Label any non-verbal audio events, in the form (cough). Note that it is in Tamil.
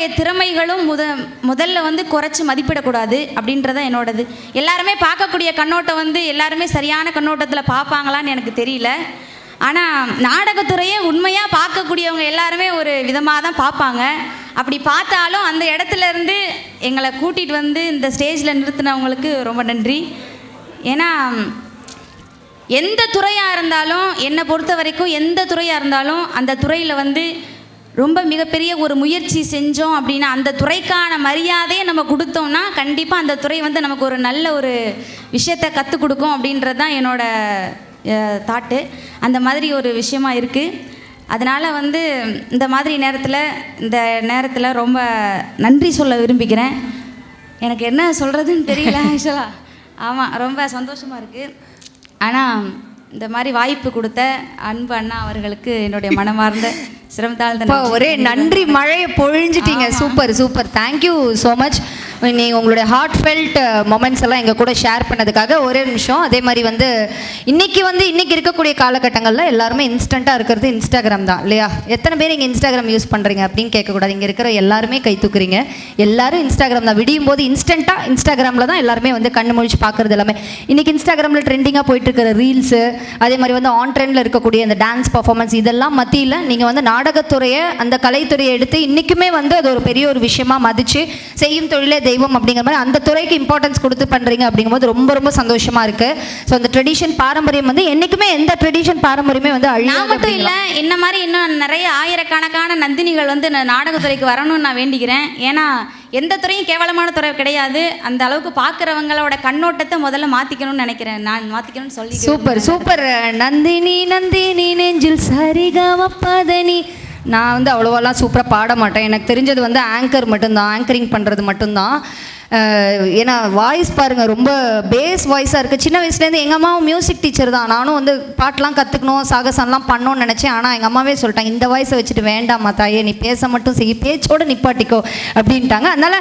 யாருடைய திறமைகளும் முத முதல்ல வந்து குறைச்சி மதிப்பிடக்கூடாது அப்படின்றத என்னோடது. எல்லாருமே பார்க்கக்கூடிய கண்ணோட்டம் வந்து எல்லாருமே சரியான கண்ணோட்டத்தில் பார்ப்பாங்களான்னு எனக்கு தெரியல. ஆனால் நாடகத்துறையே உண்மையாக பார்க்கக்கூடியவங்க எல்லாருமே ஒரு விதமாக தான் பார்ப்பாங்க. அப்படி பார்த்தாலும் அந்த இடத்துல இருந்து எங்களை கூட்டிகிட்டு வந்து இந்த ஸ்டேஜில் நிறுத்தினவங்களுக்கு ரொம்ப நன்றி. ஏன்னா எந்த துறையாக இருந்தாலும் என்னை பொறுத்த வரைக்கும் எந்த துறையாக இருந்தாலும் அந்த துறையில் வந்து ரொம்ப மிகப்பெரிய ஒரு முயற்சி செஞ்சோம் அப்படின்னா அந்த துறைக்கான மரியாதையை நம்ம கொடுத்தோம்னா கண்டிப்பாக அந்த துறை வந்து நமக்கு ஒரு நல்ல ஒரு விஷயத்தை கற்றுக் கொடுக்கும் அப்படின்றது தான் என்னோட தாட்டு. அந்த மாதிரி ஒரு விஷயமா இருக்குது அதனால் வந்து இந்த மாதிரி நேரத்தில் இந்த நேரத்தில் ரொம்ப நன்றி சொல்ல விரும்பிக்கிறேன் எனக்கு என்ன சொல்கிறதுன்னு தெரியல (laughs) ஆக்சுவலாக ஆமாம் ரொம்ப சந்தோஷமாக இருக்குது ஆனால் இந்த மாதிரி வாய்ப்பு கொடுத்த அன்பு அண்ணா அவர்களுக்கு என்னுடைய மனமார்ந்த நன்றி. ஒரே நன்றி. மழையை பொழிஞ்சிட்டீங்க. Super super. Thank you so much நீங்கள் உங்களுடைய ஹார்ட் ஃபெல்ட் மொமெண்ட்ஸ் எல்லாம் எங்கள் கூட ஷேர் பண்ணதுக்காக ஒரே நிமிஷம். அதே மாதிரி வந்து இன்னைக்கு வந்து இன்னைக்கு இருக்கக்கூடிய காலகட்டங்களில் எல்லாருமே இன்ஸ்டண்ட்டாக இருக்கிறது இன்ஸ்டாகிராம் தான் இல்லையா? எத்தனை பேர் இங்கே இன்ஸ்டாகிராம் யூஸ் பண்ணுறீங்க அப்படின்னு கேட்கக்கூடாது. இங்கே இருக்கிற எல்லாருமே கை தூக்குறீங்க. எல்லாரும் இன்ஸ்டாகிராம் தான். விடியும் போது இன்ஸ்டண்ட்டாக இன்ஸ்டாகிராமில் தான் எல்லாருமே வந்து கண்ணு முழிச்சு பார்க்குறது எல்லாமே. இன்னைக்கு இன்ஸ்டாகிராமில் ட்ரெண்டிங்காக போயிட்டு இருக்கிற ரீல்ஸு அதே மாதிரி வந்து ஆன் ட்ரெண்டில் இருக்கக்கூடிய அந்த டான்ஸ் பர்ஃபார்மன்ஸ் இதெல்லாம் மத்தியில் நீங்கள் வந்து நாடகத்துறையை அந்த கலைத்துறையை எடுத்து இன்றைக்குமே வந்து அது ஒரு பெரிய ஒரு விஷயமா மதித்து செய்யும் தொழிலே தெய்வம் அப்படிங்கிற மாதிரி அந்த துறைக்கு இம்பார்ட்டன்ஸ் கொடுத்து பண்ணுறீங்க அப்படிங்கும்போது ரொம்ப ரொம்ப சந்தோஷமாக இருக்குது ஸோ அந்த ட்ரெடிஷன் பாரம்பரியம் வந்து என்றைக்குமே எந்த ட்ரெடிஷன் பாரம்பரியமே வந்து நான் அழியாது மட்டும் இல்லை என்ன மாதிரி இன்னும் நிறைய ஆயிரக்கணக்கான நந்தினிகள் வந்து நாடகத்துறைக்கு வரணும்னு நான் வேண்டிக்கிறேன். ஏன்னா எந்த துறையும் கேவலமான துறை கிடையாது. அந்த அளவுக்கு பார்க்குறவங்களோட கண்ணோட்டத்தை முதல்ல மாற்றிக்கணும்னு நினைக்கிறேன். நான் மாற்றிக்கணும்னு சொல்லி சூப்பர் சூப்பர். நந்தினி நந்தினி நெஞ்சில் சரிகமப்பதனி நான் வந்து அவ்வளோவெல்லாம் சூப்பராக பாட மாட்டேன். எனக்கு தெரிஞ்சது வந்து ஆங்கர் மட்டும்தான் ஆங்கரிங் பண்ணுறது மட்டும்தான். ஏன்னா வாய்ஸ் பாருங்கள் ரொம்ப பேஸ் வாய்ஸாக இருக்குது சின்ன வயசுலேருந்து எங்கள் அம்மாவும் மியூசிக் டீச்சர் தான். நானும் வந்து பாட்டெலாம் கற்றுக்கணும் சாகசம்லாம் பண்ணணும்னு நினச்சேன். ஆனால் எங்கள் அம்மாவே சொல்லிட்டாங்க இந்த வாய்ஸை வச்சுட்டு வேண்டாம்மா தாயே நீ பேச மட்டும் செய் பேச்சோட நிப்பாட்டிக்கோ அப்படின்ட்டாங்க. அதனால்